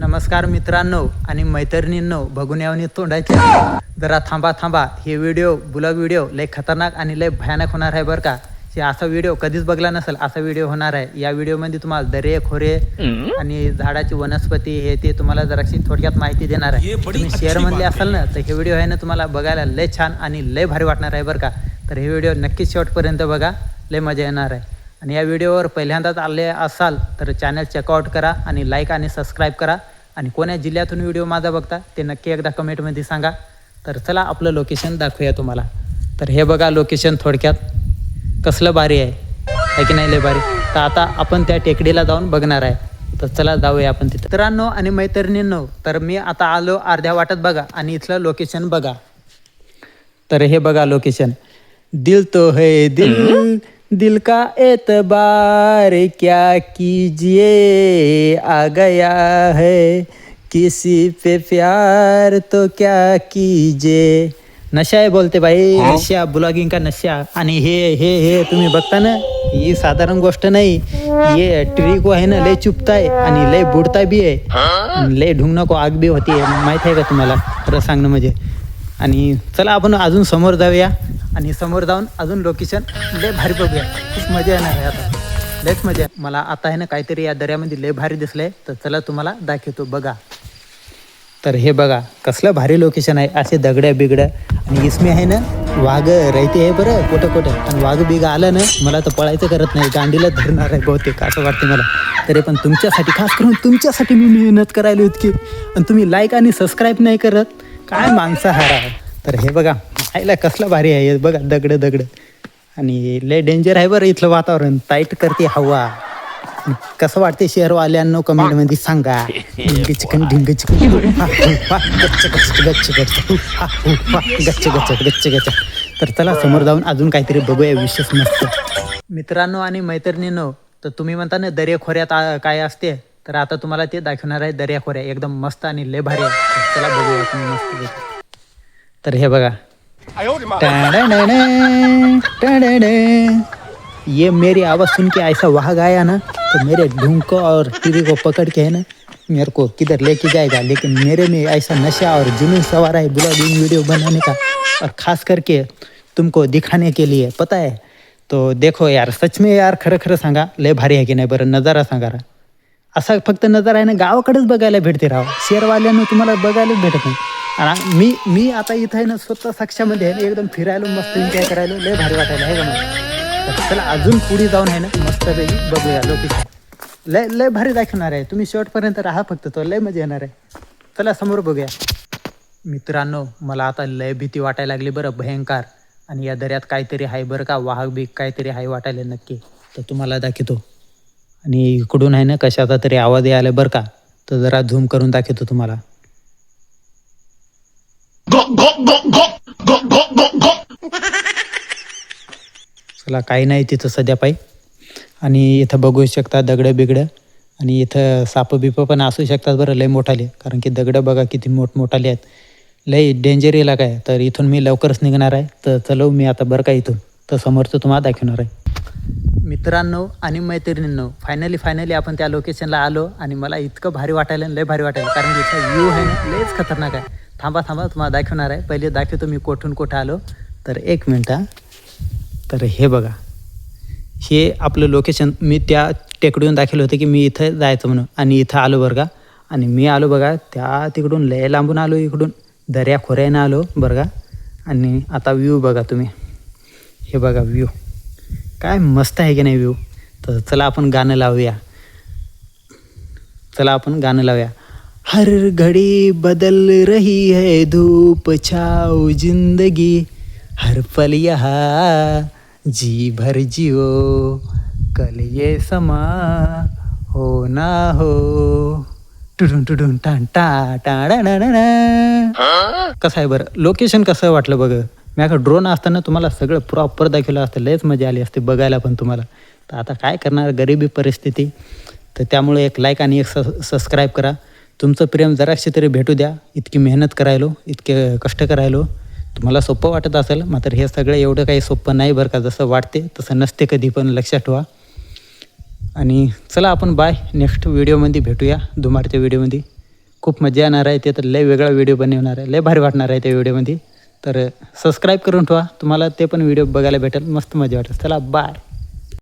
नमस्कार मित्रांनो आणि मैत्रिणींनो बघून यावनी तोंडायचे जरा थांबा थांबा. हे व्हिडिओ ब्लॉग व्हिडिओ लय खतरनाक आणि लय भयानक होणार आहे बरं का. हे असा व्हिडिओ कधीच बघला नसेल असा व्हिडिओ होणार आहे. या व्हिडिओमध्ये तुम्हाला दरे खोरे आणि झाडाची वनस्पती हे ते तुम्हाला जराशी थोडक्यात माहिती देणार आहे. तुम्ही शेअर मधले असाल ना तर हे व्हिडिओ आहे ना तुम्हाला बघायला लय छान आणि लय भारी वाटणार आहे बरं का. तर हे व्हिडिओ नक्कीच शेवटपर्यंत बघा. लय मजा येणार आहे. आणि या व्हिडिओवर पहिल्यांदाच आले असाल तर चॅनल चेकआउट करा आणि लाईक आणि सबस्क्राईब करा. आणि कोण्या जिल्ह्यातून व्हिडिओ माझा बघता ते नक्की एकदा कमेंटमध्ये सांगा. तर चला आपलं लोकेशन दाखवूया तुम्हाला. तर हे बघा लोकेशन थोडक्यात. कसलं भारी आहे. आहे की नाही लय भारी तर आता आपण त्या टेकडीला जाऊन बघणार आहे. तर चला जाऊया आपण तिथं. मित्रांनो आणि मैत्रिणींनो तर मी आता आलो अर्ध्या वाटत बघा आणि इथलं लोकेशन बघा. तर हे बघा लोकेशन दिल तो है दिल. दिल का एतबार क्या कीजिए आ गया है। किसी पे प्यार तो क्या कीजिए। नशा आहे बोलते भाई नशा ब्लॉगिंग का नशा। आणि हे हे हे तुम्ही बघता ना ही साधारण गोष्ट नाही. ये ट्री को आहे ना लय चुपताय आणि लय बुडता बी आहे. लय ढुंगणं को आग बी होती माहीत आहे का तुम्हाला? खरं सांगणं म्हणजे. आणि चला आपण अजून समोर जाऊया. आणि समोर जाऊन अजून लोकेशन लय भारी बघूया. खूप मजा येणार आहे आता. लयच मजा मला आता आहे ना काहीतरी या दर्यामध्ये लय भारी दिसलंय. तर चला तुम्हाला दाखवतो. बघा. तर हे बघा कसलं भारी लोकेशन आहे. असे दगड्या बिगड्या आणि इसमी आहे ना वाघ राहते आहे बरं कुठं कुठं आणि वाघ बिग आलं ना मला तर पळायचं करत नाही. गांडीला धरणार आहे बहुतेक असं वाटतं मला. तरी पण तुमच्यासाठी खास करून तुमच्यासाठी मी मेहनत करायला इतकी. आणि तुम्ही लाईक आणि सबस्क्राईब नाही करत. काय मांसाहार आहे. तर हे बघा. आईला कसलं भारी आहे. बघा दगड दगड. आणि लय डेंजर आहे बरं इथलं वातावरण. टाईट करते हवा. कसं वाटते शहरवाल्यांनो कमेंटमध्ये सांगा. ढिंग चिकन ढिंग चिकन. गच्च गच्च गच्च गच्च. गच्च गच्च गच्च गच्च. तर चला समोर जाऊन अजून काहीतरी बघूया विशेष नसतो मित्रांनो आणि मैत्रिणींनो तर तुम्ही म्हणता ना दर्याखोऱ्यात काय असते? तर आता तुम्हाला ते दाखवणार आहे दर्याखोऱ्या. एकदम मस्त आणि लय भारी आहे. चला बघूया तुम्ही मस्त तर हे बघा ये मेरी आवाज़ सुन के ऐसा वहा आया ना तो मेरे ढूंढ को और टीवी को पकड़ के है ना मेरे को किधर लेके जाएगा? लेकिन मेरे में ऐसा नशा और जुनून सवार है ब्लॉगिंग वीडियो बनाने का और खास करके तुमको दिखाने के लिए पता है? तो देखो यार सच में यार खरं खरं सांगा लय भारी आहे की नाही बरं नजारा सांगा रा. असा फक्त नजारा आहे ना गावाकडेच बघायला भेटते राव शेअरवाल्यांना तुम्हाला बघायलाच भेटत नाही. आणि मी मी आता इथं आहे ना स्वतः साक्षामध्ये आहे ना एकदम फिरायलो मस्त एन्जॉय करायलो लय भारी वाटायला आहे का मला चला अजून पुढे जाऊन आहे ना मस्तपैकी बघूया लोकेशन लय लय भारी दाखवणार आहे. तुम्ही शेवटपर्यंत राहा फक्त तो लय मजा येणार आहे. चला समोर बघूया. मित्रांनो मला आता लय भीती वाटायला लागली बरं भयंकर. आणि या दर्यात काहीतरी आहे बरं का वाहक बी काहीतरी आहे वाटायला नक्की. तर तुम्हाला दाखवतो. आणि इकडून आहे ना कशाचा तरी आवाज यायला बरं का तर जरा झूम करून दाखवतो तुम्हाला. चला काही नाही तिथं सध्या पायी. आणि इथं बघू शकता दगडं बिगडं. आणि इथं साप बिप पण असू शकतात बरं लय मोठाले. कारण की दगडं बघा किती मोठमोठाले आहेत. लय डेंजर इलाका आहे तर इथून मी लवकरच निघणार आहे. तर चलो मी आता बरं का इथून. तर समोरचं तुम्हाला दाखवणार आहे. मित्रांनो आणि मैत्रिणींनो फायनली फायनली आपण त्या लोकेशनला आलो. आणि मला इतकं भारी वाटायला लय भारी वाटायला. कारण की इथला व्ह्यू आहे ना लयच खतरनाक आहे. थांबा थांबा तुम्हाला दाखवणार आहे. पहिले दाखवतो मी कोठून कुठं आलो. तर एक मिनटं तर हे बघा. हे आपलं लोकेशन मी त्या टेकडीहून दाखवलं होतं की मी इथं जायचं म्हणून. आणि इथं आलो बरं का. आणि मी आलो बघा त्या तिकडून लय लांबून आलो इकडून. दर्या खोऱ्यानं आलो बरं का. आणि आता व्ह्यू बघा तुम्ही. हे बघा व्ह्यू काय मस्त आहे की नाही व्ह्यू तर चला आपण गाणं लावूया. चला आपण गाणं लावूया. हर घड़ी बदल रही है धूप छाव जिंदगी। हर पल यहाँ जी भर जियो। कल ये समा हो ना हो। टुडून टुडून टान टा टाडा कसं आहे बरं? लोकेशन कसं वाटलं बघ? माझ्याकडे ड्रोन असताना तुम्हाला सगळं प्रॉपर दाखवलं असतं. लयच मजा आली असते बघायला पण तुम्हाला. तर आता काय करणार? गरिबी परिस्थिती. तर त्यामुळे एक लाईक आणि एक स सबस्क्राईब करा. तुमचं प्रेम जराशी तरी भेटू द्या. इतकी मेहनत करायलो इतके कष्ट करायलो. तुम्हाला सोपं वाटत असेल मात्र हे सगळं एवढं काही सोपं नाही बरं का. जसं वाटते तसं नसते कधी पण लक्षात ठेवा. आणि चला आपण बाय. नेक्स्ट व्हिडिओमध्ये भेटूया धुमारच्या व्हिडिओमध्ये. खूप मजा येणार आहे ते तर लय वेगळा व्हिडिओ बनवणार आहे. लय भारी वाटणार आहे त्या व्हिडिओमध्ये. तर सबस्क्राईब करून ठेवा. तुम्हाला ते पण व्हिडिओ बघायला भेटेल. मस्त मजा वाटेल. चला बाय